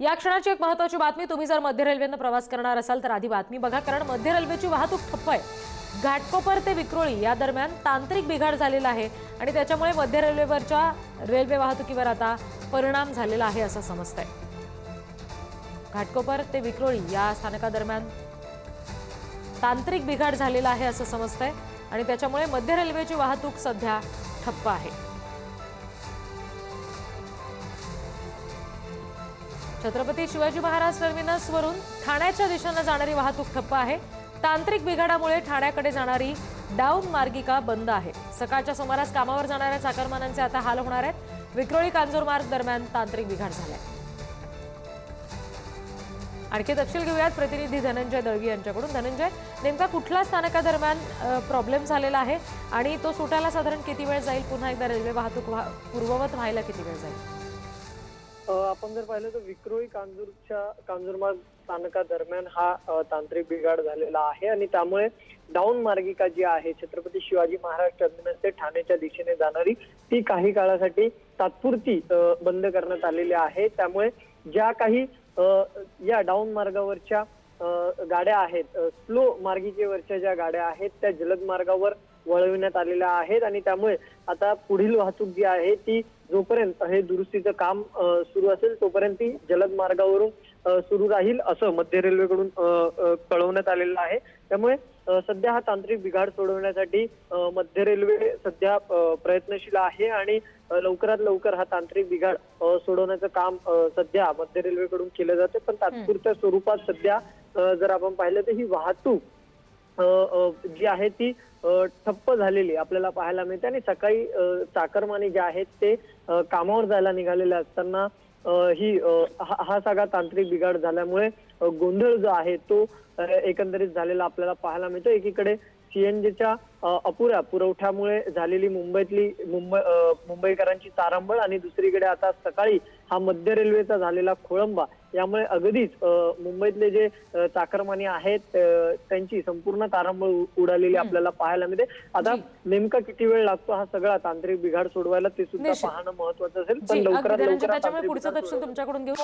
या क्षणाची एक महत्वाची बातमी तुम्ही जर मध्य रेल्वेनं प्रवास करणार असाल तर आधी बातमी बघा कारण मध्य रेल्वेची वाहतूक ठप्प आहे. घाटकोपर ते विक्रोळी या दरम्यान तांत्रिक बिघाड झालेला आहे आणि त्याच्यामुळे मध्य रेल्वेवरच्या रेल्वे वाहतुकीवर आता परिणाम झालेला आहे असं समजतंय. घाटकोपर ते विक्रोळी या स्थानकादरम्यान तांत्रिक बिघाड झालेला आहे असं समजतंय आणि त्याच्यामुळे मध्य रेल्वेची वाहतूक सध्या ठप्प आहे. छत्रपती शिवाजी महाराज टर्मिनसवरून ठाण्याच्या दिशेनं जाणारी वाहतूक ठप्प आहे. तांत्रिक बिघाडामुळे ठाण्याकडे जाणारी डाऊन मार्गिका बंद आहे. सकाळच्या सुमारास कामावर जाणाऱ्या चाकरमानांचे आता हाल होणार आहेत. विक्रोळी कांजूर मार्ग दरम्यान तांत्रिक बिघाड झालाय. आणखी तपशील घेऊयात. प्रतिनिधी धनंजय दळवी यांच्याकडून. धनंजय नेमका कुठल्या स्थानकादरम्यान प्रॉब्लेम झालेला आहे? आणि तो सुटायला साधारण किती वेळ जाईल? पुन्हा एकदा रेल्वे वाहतूक पूर्ववत व्हायला किती वेळ जाईल? आपण जर पाहिलं तर विक्रोळी कांजूरच्या कांजूरमार्ग स्थानका दरम्यान हा तांत्रिक बिघाड झालेला आहे आणि त्यामुळे डाऊन मार्गिका जी आहे छत्रपती शिवाजी महाराज टर्मिनस ते ठाण्याच्या दिशेने जाणारी ती काही काळासाठी तात्पुरती बंद करण्यात आलेली आहे. त्यामुळे ज्या काही या डाऊन मार्गावरच्या गाड्या आहेत स्लो मार्गिकेवरच्या ज्या गाड्या आहेत त्या जलद मार्गावर वळविण्यात आलेल्या आहेत आणि त्यामुळे आता पुढील वाहतूक जी आहे ती जोपर्यंत हे दुरुस्तीचं काम सुरू असेल तोपर्यंत ती जलद मार्गावरून सुरू राहील असं मध्य रेल्वेकडून कळवण्यात आलेलं आहे. त्यामुळे सध्या हा तांत्रिक बिघाड सोडवण्यासाठी मध्य रेल्वे सध्या प्रयत्नशील आहे आणि लवकरात लवकर हा तांत्रिक बिघाड सोडवण्याचं काम सध्या मध्य रेल्वेकडून केलं जाते. पण तात्पुरत्या स्वरूपात सध्या जर आपण पाहिलं तर ही वाहतूक जी आहे ती ठप्प झालेली आपल्याला पाहायला मिळते आणि सकाळी अ, चाकरमानी जे आहेत ते कामावर जायला निघालेले असताना ही हा सगळा तांत्रिक बिघाड झाल्यामुळे गोंधळ जो आहे तो एकंदरीत झालेला आपल्याला पाहायला मिळतो. एकीकडे सीएनजीच्या अपुऱ्या पुरवठ्यामुळे झालेली मुंबईतली मुंबई मुंबईकरांची तारांबळ आणि दुसरीकडे आता सकाळी हा मध्य रेल्वेचा झालेला खोळंबा यामुळे अगदीच मुंबईतले जे चाकरमानी आहेत त्यांची संपूर्ण तारांबळ उडालेली आपल्याला पाहायला मिळते. आता नेमका किती वेळ लागतो हा सगळा तांत्रिक बिघाड सोडवायला ते सुद्धा. पाहणं महत्वाचं असेल. पण लवकरात लवकर पुढचा तुमच्याकडून घेऊ.